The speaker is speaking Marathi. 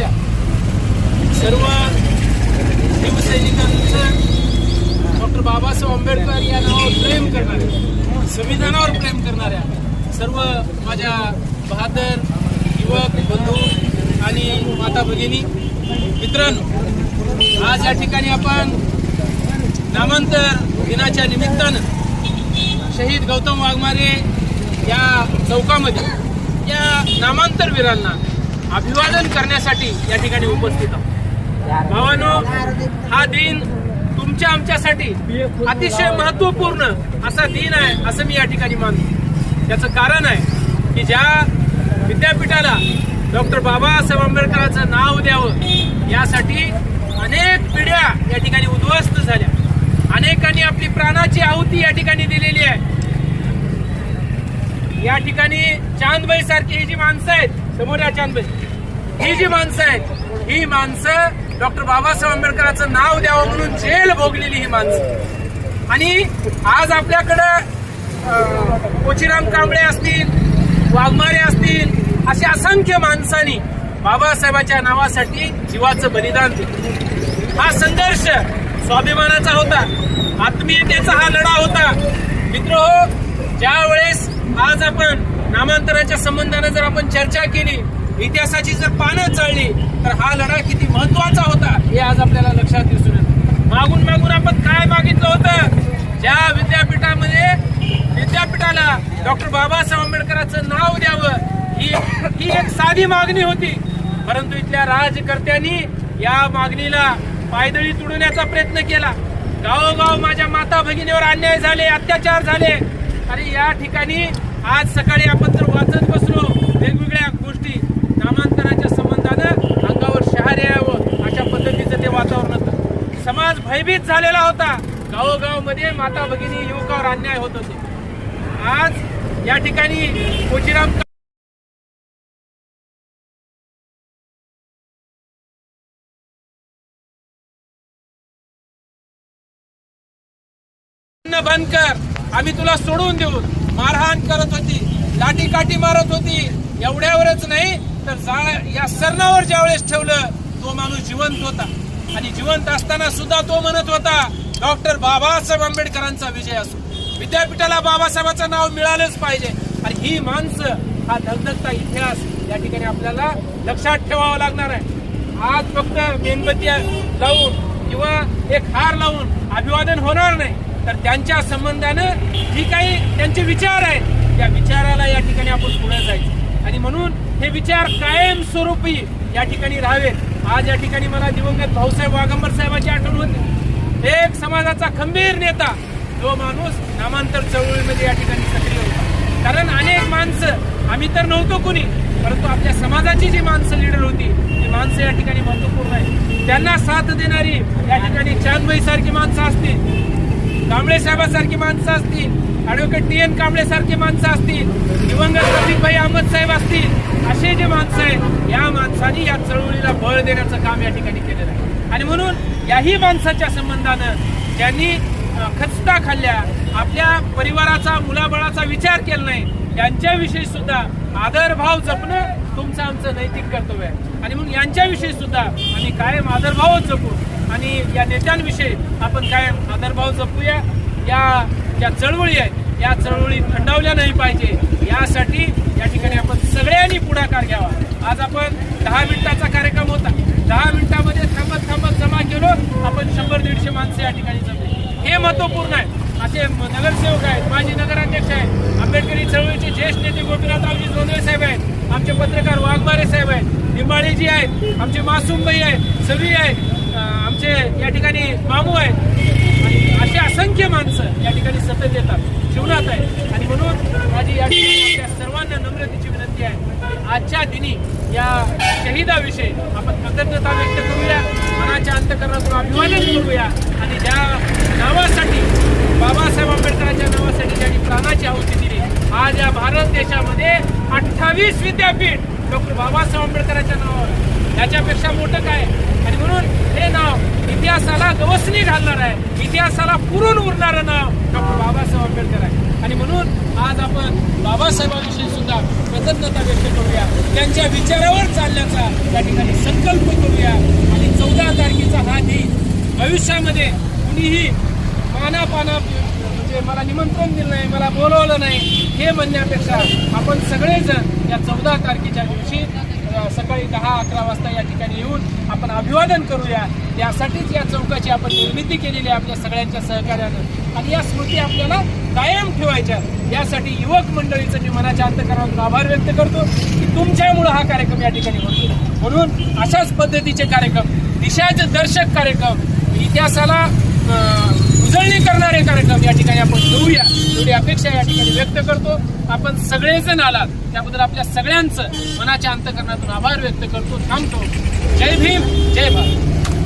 महाराष्ट्रातल्या सर्व शिवसैनिकांचं डॉक्टर बाबासाहेब आंबेडकर या नावावर प्रेम करणाऱ्या संविधानावर प्रेम करणाऱ्या सर्व माझ्या बहादर युवक बंधू आणि माता भगिनी मित्रांनो आज या ठिकाणी आपण नामांतर दिनाच्या निमित्तानं शहीद गौतम वाघमारे या चौकामध्ये या नामांतर वीरांना अभिवादन करण्यासाठी या ठिकाणी उपस्थित आहोत. भावानो हा दिन तुमच्या आमच्यासाठी अतिशय महत्त्वपूर्ण असा दिन आहे असं मी या ठिकाणी मानतो. त्याचं कारण आहे की ज्या विद्यापीठाला डॉक्टर बाबासाहेब आंबेडकरांचं नाव द्यावं यासाठी अनेक पिढ्या या ठिकाणी उद्ध्वस्त झाल्या. अनेकांनी आपली प्राणाची आहुती या ठिकाणी या ठिकाणी चांदबाई सारखी ही जी माणसं आहेत समोर या चांदबाई. ही जी माणसं आहेत ही माणसं डॉक्टर बाबासाहेब आंबेडकरांचं नाव द्यावं म्हणून जेल भोगलेली ही माणसं. आणि आज आपल्याकडं कोचीराम कांबळे असतील वाघमारे असतील अशी असंख्य माणसांनी बाबासाहेबाच्या नावासाठी जीवाचं बलिदान दिलं. हा संघर्ष स्वाभिमानाचा होता. आत्मीयतेचा हा लढा होता. मित्र हो ज्या वेळेस आज आपण नामांतराच्या संबंधाने जर आपण चर्चा केली इतिहासाची जर पानं चळली तर हा लढा किती महत्त्वाचा होता हे आज आपल्याला लक्षात दिसून येतं. मागून मागून आपण काय मागितलं होतं? ज्या विद्यापीठामध्ये विद्यापीठाला डॉक्टर बाबासाहेब आंबेडकरांचं नाव द्यावं ही ही एक साधी मागणी होती. परंतु इथल्या राजकर्त्यांनी या मागणीला पायदळी तुडवण्याचा प्रयत्न केला. गावोगाव माझ्या माता भगिनीवर अन्याय झाले अत्याचार झाले. आणि या ठिकाणी आज सकाळी आपण जर वाचत बसलो वेगवेगळ्या गोष्टी. नामांतराच्या संबंधानं अंगावर शहारे यावं अशा पद्धतीचं ते वातावरण होतं. समाज भयभीत झालेला होता. गावोगावमध्ये माता भगिनी युवकावर अन्याय होत होते. आज या ठिकाणी कोचिराम बंद कर. आम्ही तुला सोडून देऊ. मारहाण करत होती. लाठी काठी मारत होती. एवढ्यावरच नाही तर जाळ या सरणावर ज्या वेळेस ठेवलं तो माणूस जिवंत होता. आणि जिवंत असताना सुद्धा तो म्हणत होता डॉक्टर बाबासाहेब आंबेडकरांचा विजय असो. विद्यापीठाला बाबासाहेबाचं नाव मिळालंच पाहिजे. आणि ही माणसं हा धगधगता इतिहास या ठिकाणी आपल्याला लक्षात ठेवावा लागणार आहे. आज फक्त मेणबत्ती लावून किंवा एक हार लावून अभिवादन होणार नाही. तर त्यांच्या संबंधानं जी काही त्यांचे विचार आहेत त्या विचाराला या ठिकाणी आपण पुढे जायचं. आणि म्हणून हे विचार कायमस्वरूपी या ठिकाणी राहावेत. आज या ठिकाणी मला दिवंगत भाऊसाहेब वाघंबर साहेबांची आठवण होती. एक समाजाचा खंबीर नेता जो माणूस नामांतर चळवळीमध्ये या ठिकाणी सक्रिय होता. कारण अनेक माणसं आम्ही तर नव्हतो कोणी परंतु आपल्या समाजाची जी माणसं लीडर होती ती माणसं या ठिकाणी महत्त्वपूर्ण आहे त्यांना साथ देणारी या ठिकाणी चांदबाई सारखी माणसं असतील. कांबळे साहेबासारखी माणसं असतील ऍडव्होकेट टी एन कांबळे सारखी माणसं असतील दिवंगत प्रदीपभाई अहमद साहेब असतील असे जे माणसं आहेत या माणसांनी या चळवळीला बळ देण्याचं काम या ठिकाणी केलेलं आहे. आणि म्हणून याही माणसाच्या संबंधानं ज्यांनी खचता खाल्ल्या आपल्या परिवाराचा मुलाबळाचा विचार केला नाही यांच्याविषयी सुद्धा आदरभाव जपणं तुमचं आमचं नैतिक कर्तव्य आहे. आणि म्हणून यांच्याविषयी सुद्धा आम्ही कायम आदरभावच जपू. आणि या नेत्यांविषयी आपण कायम आदरभाव जपूया? या ज्या चळवळी आहेत या चळवळी थंडावल्या नाही पाहिजे. यासाठी या ठिकाणी आपण सगळ्यांनी पुढाकार घ्यावा. आज आपण दहा मिनिटाचा कार्यक्रम होता. दहा मिनिटामध्ये थांबत थांबत जमा केलो. आपण शंभर दीडशे माणसं या ठिकाणी जमले. हे महत्त्वपूर्ण आहे. असे नगरसेवक आहेत माजी नगराध्यक्ष आहेत आंबेडकरी चळवळीचे ज्येष्ठ नेते गोपीनाथरावजी जोंधळे साहेब आहेत आमचे पत्रकार वाघमारे साहेब आहेत निंबाळेजी आहेत आमचे मासूमबाई आहेत सवी आहेत आमचे या ठिकाणी मामू आहेत आणि असे असंख्य माणसं या ठिकाणी सतत येतात जीवनात आहे आणि म्हणून माझी या ठिकाणी सर्वांना नम्रतेची विनंती आहे आजच्या दिनी या शहीदाविषयी आपण कृतज्ञता व्यक्त करूया मनाच्या अंतकरणातून अभिवादन करूया आणि ज्या नावासाठी बाबासाहेब आंबेडकरांच्या नावासाठी ज्यांनी प्राणाची आहुती दिली आज या भारत देशामध्ये अठ्ठावीस विद्यापीठ डॉक्टर बाबासाहेब आंबेडकरांच्या नावावर याच्यापेक्षा मोठं काय? आणि म्हणून हे नाव इतिहासाला गवसणी घालणार आहे. इतिहासाला पुरून उरणारं नाव डॉक्टर बाबासाहेब आंबेडकर आहे. आणि म्हणून आज आपण बाबासाहेबांविषयी सुद्धा कृतज्ञता व्यक्त करूया. त्यांच्या विचारावर चालण्याचा त्या ठिकाणी संकल्प करूया. आणि चौदा तारखेचा हा दिन भविष्यामध्ये कुणीही मानापाना म्हणजे मला निमंत्रण दिलं नाही मला बोलवलं नाही हे म्हणण्यापेक्षा आपण सगळेजण या चौदा तारखेच्या दिवशी सकाळी दहा अकरा वाजता या आपण अभिवादन करूया. यासाठीच या चौकाची आपण निर्मिती केलेली आहे आपल्या सगळ्यांच्या सहकार्यानं. आणि या स्मृती आपल्याला कायम ठेवायच्या यासाठी युवक मंडळीचं मी मनाच्या अंतकरणातून आभार व्यक्त करतो की तुमच्यामुळं हा कार्यक्रम या ठिकाणी होतो म्हणून अशाच पद्धतीचे कार्यक्रम दिशाचे दर्शक कार्यक्रम इतिहासाला उजळणी करणारे कार्यक्रम या ठिकाणी आपण घेऊया एवढी अपेक्षा या ठिकाणी व्यक्त करतो. आपण सगळेजण आलात. त्याबद्दल आपल्या सगळ्यांचं मनाच्या अंतकरणातून आभार व्यक्त करतो. थांबतो. जय भीम. जय भारत.